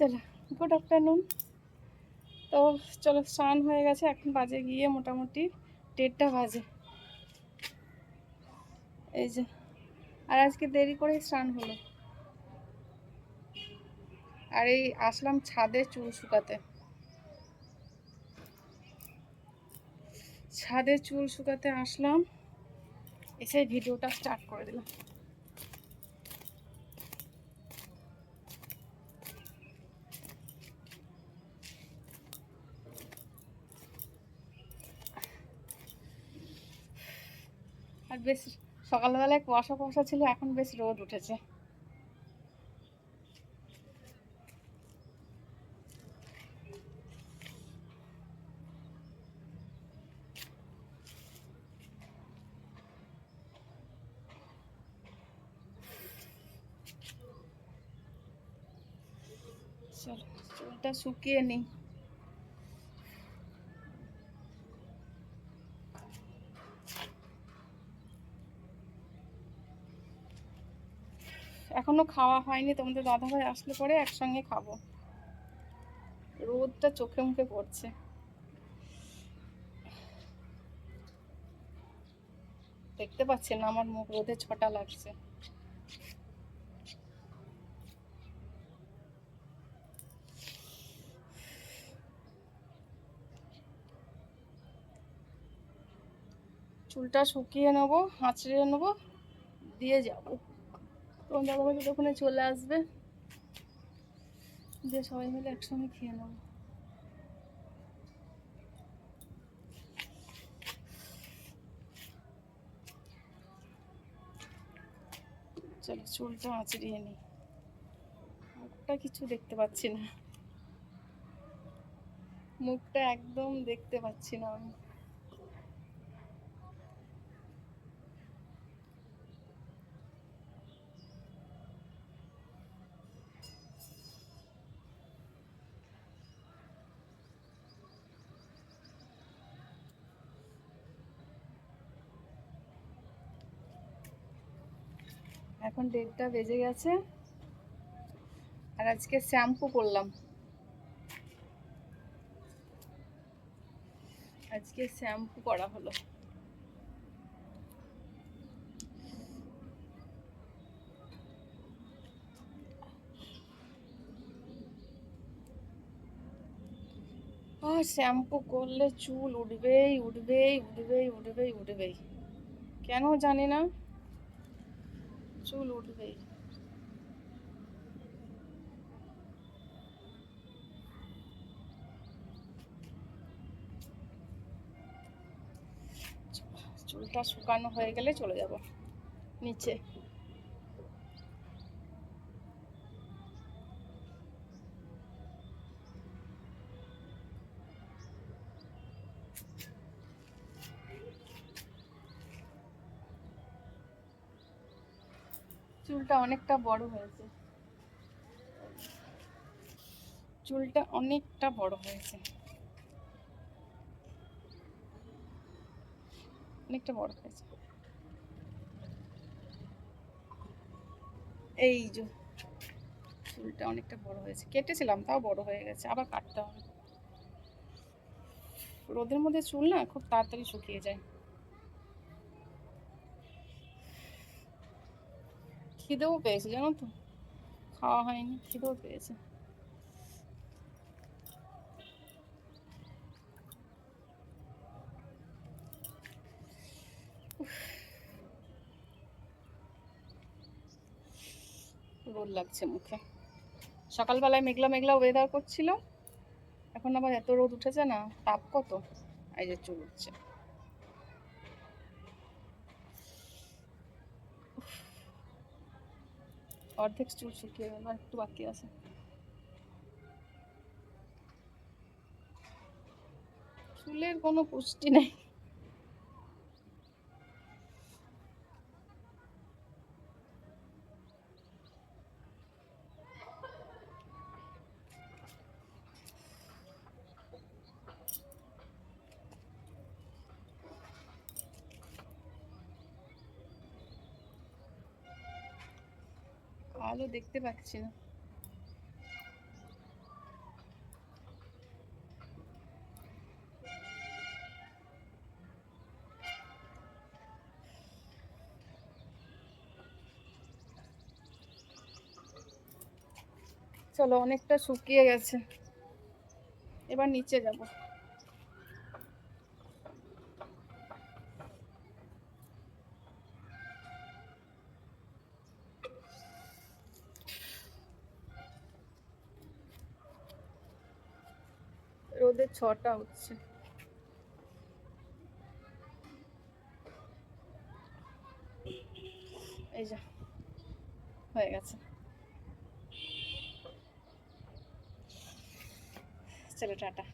চলো, good afternoon. তো চলো, স্নান হয়ে গেছে, এখন বাজে গিয়ে মোটামুটি দেড়টা বাজে। এই যে, আর আজকে দেরি করে স্নান হলো। আর এই আসলাম ছাদে চুল শুকাতে। ছাদে চুল শুকাতে আসলাম, এসে ভিডিওটা স্টার্ট করে দিলাম। আর বেশ সকালবেলায় কুয়াশা কুয়াশা ছিল এখন বেশ রোদ উঠেছে। চলো চুলটা শুকিয়ে নিই এখনও খাওয়া হয়নি, তোমাদের দাদাভাই আসলে পরে একসঙ্গে খাব। রোদটা চোখে মুখে পড়ছে। দেখতে পাচ্ছি না, আমার মুখ রোদে ছটা লাগছে। চুলটা শুকিয়ে নেব, আঁচড়ে নেব, দিয়ে যাব। তোমার দাদাভাই ততক্ষণে চলে আসবে, দিয়ে সবাই মিলে একসঙ্গে খেয়ে নেব চলো, চুলটা আঁচড়িয়ে নিই। মুখটা কিছু দেখতে পাচ্ছি না। মুখটা একদম দেখতে পাচ্ছি না আমি। এখন দেড়টা বেজে গেছে। আর আজকে শ্যাম্পু করলাম। আজকে শ্যাম্পু করা হলো। শ্যাম্পু করলে চুল উঠবেই উঠবেই উঠবেই উঠবেই উঠবেই। কেন জানি না। চুল উঠবেই চুলটা শুকানো হয়ে গেলে চলে যাব নিচে। চুলটা অনেকটা বড় হয়েছে। চুলটা অনেকটা বড় হয়েছে। অনেকটা বড় হয়েছে। এই যে, চুলটা অনেকটা বড় হয়েছে। কেটেছিলাম, তাও বড় হয়ে গেছে, আবার কাটতে হবে। রোদের মধ্যে চুল না খুব তাড়াতাড়ি শুকিয়ে যায়। খিদেও পেয়েছে, জানো তো? খাওয়া হয়নি, খিদেও পেয়েছে। রোদ লাগছে মুখে। সকালবেলায় মেঘলা মেঘলা ওয়েদার করছিল। এখন আবার এত রোদ উঠেছে না, তাপ কত? এই যে চুল উঠছে। অর্ধেক চুল শুকিয়ে গেল আর একটু বাকি আছে। চুলের কোনো পুষ্টি নেই। আলো দেখতে পাচ্ছি না। চলো অনেকটা শুকিয়ে গেছে। এবার নিচে যাব। রোদের ছটা হচ্ছে। এই যা হয়ে গেছে। চলো টাটা।